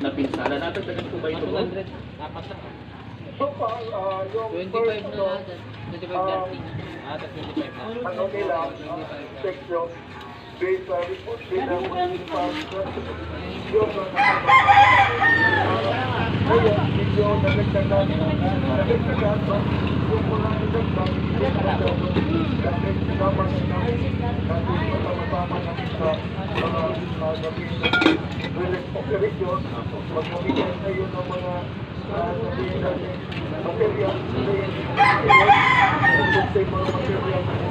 napinsala. Natagdagan po ba ito? bro? 200. Apat na. So far, ah, yung 25 first, na no, lahat. 25 dancing. Ah, tas 25 na. ano nila, ah, section, based sa report yung medyo nagagdagan, nagagdagan, so, yung mga nagagdagan, yung mga dahil kasama na namin, natin namin sa magbibigay tayo ng mga sabihin mga material, na.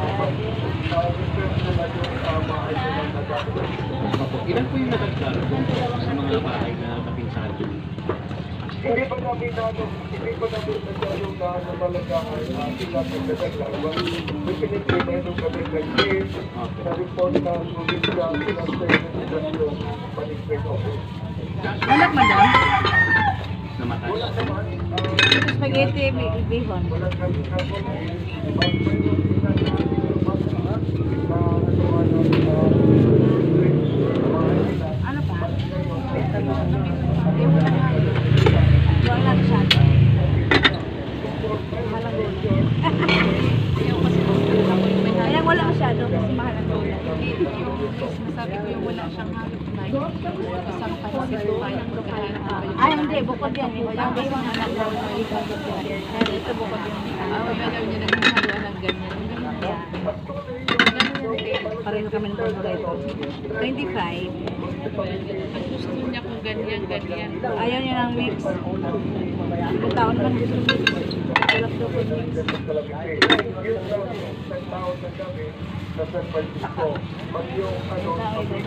Ilan po yung po sa mga bahay na? Hindi pa namin na ano, hindi pa namin na yung na ano talaga ay uh, sila nagdadagdag. Definitely na yung kadagdag case, sa report na sulit sa investigation management office. Anak, madam. Namatay. Wala naman, uh, Spaghetti, bi- bihon. wala kami na po na pag mayroon sila na mga na nagawa ng uh, bridge, mga nila, Ano pa? Yung wala siya. Kaya wala masyado kasi mahal ang lola. Masabi ko yung wala siyang halong knife. Isang pansit ko kaya ng kaya Ay, hindi. Bukod yan. Walang bihon na nagawin. Ito bukod yan. Ah, ayaw niya naghahaluan ng ganyan. Pareho kami ng pagkula ito. 25. Ang gusto niya kung ganyan, ganyan. Ayaw niya ng mix. Ang taon lang gusto mix. Daw po mix. Sa San Francisco. Pag yung ano, eh.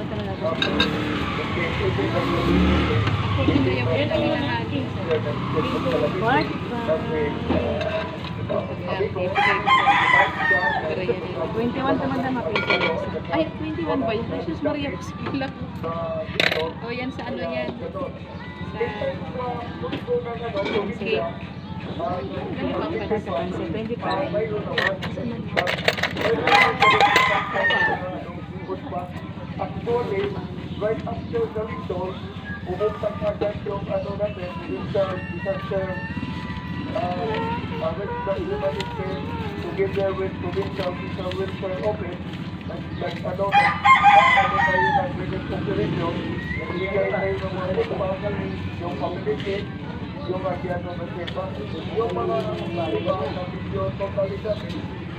21 naman na mapisa. Ay, 21 ba yun? Jesus Maria, sila ko. O yan sa ano yan? Sa cake. Ganun ba ang Sa pansit? pansit, 25. Actually, right after the windows, pumunta ka dyan yung ano natin, yung sa disaster uh, uh, the humanity together with provincial official welfare office nag nag ano tayo ng relief operation nagbigay tayo ng mga kumagal yung yung agyano ng SEPA yung mga iba na video totalidad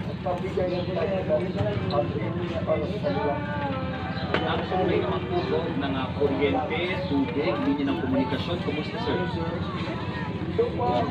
at nabigay ng tayo at para sa kanila Actually, naman po po ng kuryente, tubig, linya ng komunikasyon. Kumusta sir? So, uh,